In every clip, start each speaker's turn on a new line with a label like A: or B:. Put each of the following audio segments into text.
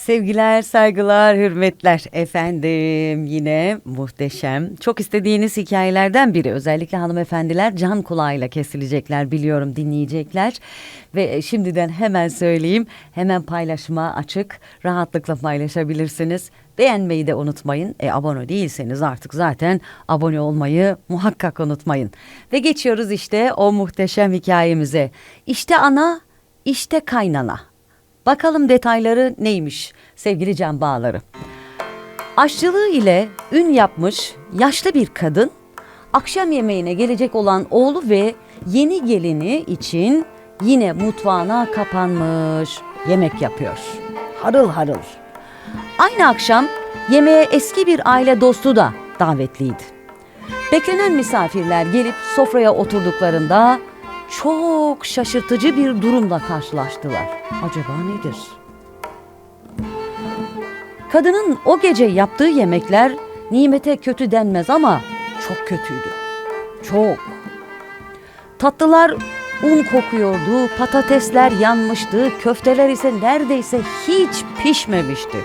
A: Sevgiler, saygılar, hürmetler efendim. Yine muhteşem. Çok istediğiniz hikayelerden biri. Özellikle hanımefendiler can kulağıyla kesilecekler biliyorum dinleyecekler. Ve şimdiden hemen söyleyeyim. Hemen paylaşıma açık. Rahatlıkla paylaşabilirsiniz. Beğenmeyi de unutmayın. E, abone değilseniz artık zaten abone olmayı muhakkak unutmayın. Ve geçiyoruz işte o muhteşem hikayemize. İşte ana, işte kaynana. Bakalım detayları neymiş sevgili Can Bağları. Aşçılığı ile ün yapmış yaşlı bir kadın akşam yemeğine gelecek olan oğlu ve yeni gelini için yine mutfağına kapanmış yemek yapıyor. Harıl harıl. Aynı akşam yemeğe eski bir aile dostu da davetliydi. Beklenen misafirler gelip sofraya oturduklarında çok şaşırtıcı bir durumla karşılaştılar. Acaba nedir? Kadının o gece yaptığı yemekler nimete kötü denmez ama çok kötüydü. Çok. Tatlılar un kokuyordu, patatesler yanmıştı, köfteler ise neredeyse hiç pişmemişti.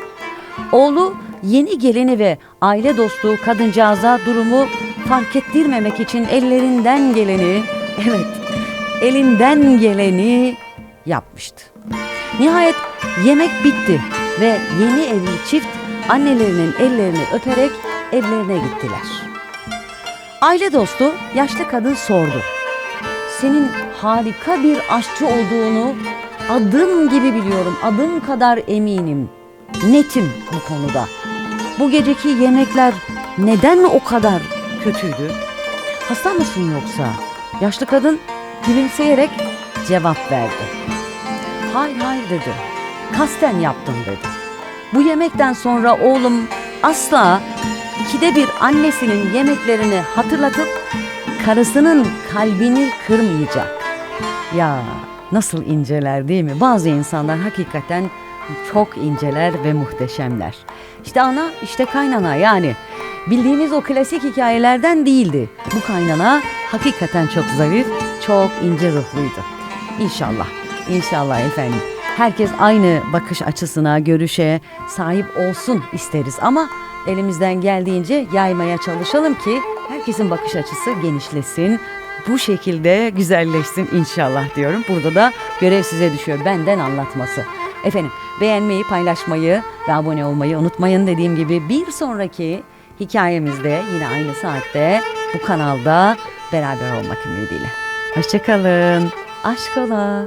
A: Oğlu yeni gelini ve aile dostu kadıncağıza durumu fark ettirmemek için ellerinden geleni, evet elinden geleni yapmıştı. Nihayet yemek bitti ve yeni evli çift annelerinin ellerini öperek evlerine gittiler. Aile dostu yaşlı kadın sordu. Senin harika bir aşçı olduğunu adım gibi biliyorum, adım kadar eminim. Netim bu konuda. Bu geceki yemekler neden o kadar kötüydü? Hasta mısın yoksa? Yaşlı kadın gülümseyerek cevap verdi. Hayır hayır dedi. Kasten yaptım dedi. Bu yemekten sonra oğlum asla ikide bir annesinin yemeklerini hatırlatıp karısının kalbini kırmayacak. Ya nasıl inceler değil mi? Bazı insanlar hakikaten çok inceler ve muhteşemler. İşte ana, işte kaynana yani. Bildiğiniz o klasik hikayelerden değildi. Bu kaynana hakikaten çok zarif, çok ince ruhluydu. İnşallah, inşallah efendim. Herkes aynı bakış açısına, görüşe sahip olsun isteriz ama elimizden geldiğince yaymaya çalışalım ki herkesin bakış açısı genişlesin. Bu şekilde güzelleşsin inşallah diyorum. Burada da görev size düşüyor. Benden anlatması. Efendim beğenmeyi, paylaşmayı ve abone olmayı unutmayın. Dediğim gibi bir sonraki hikayemizde yine aynı saatte bu kanalda beraber olmak ümidiyle. Hoşçakalın. Aşk ola.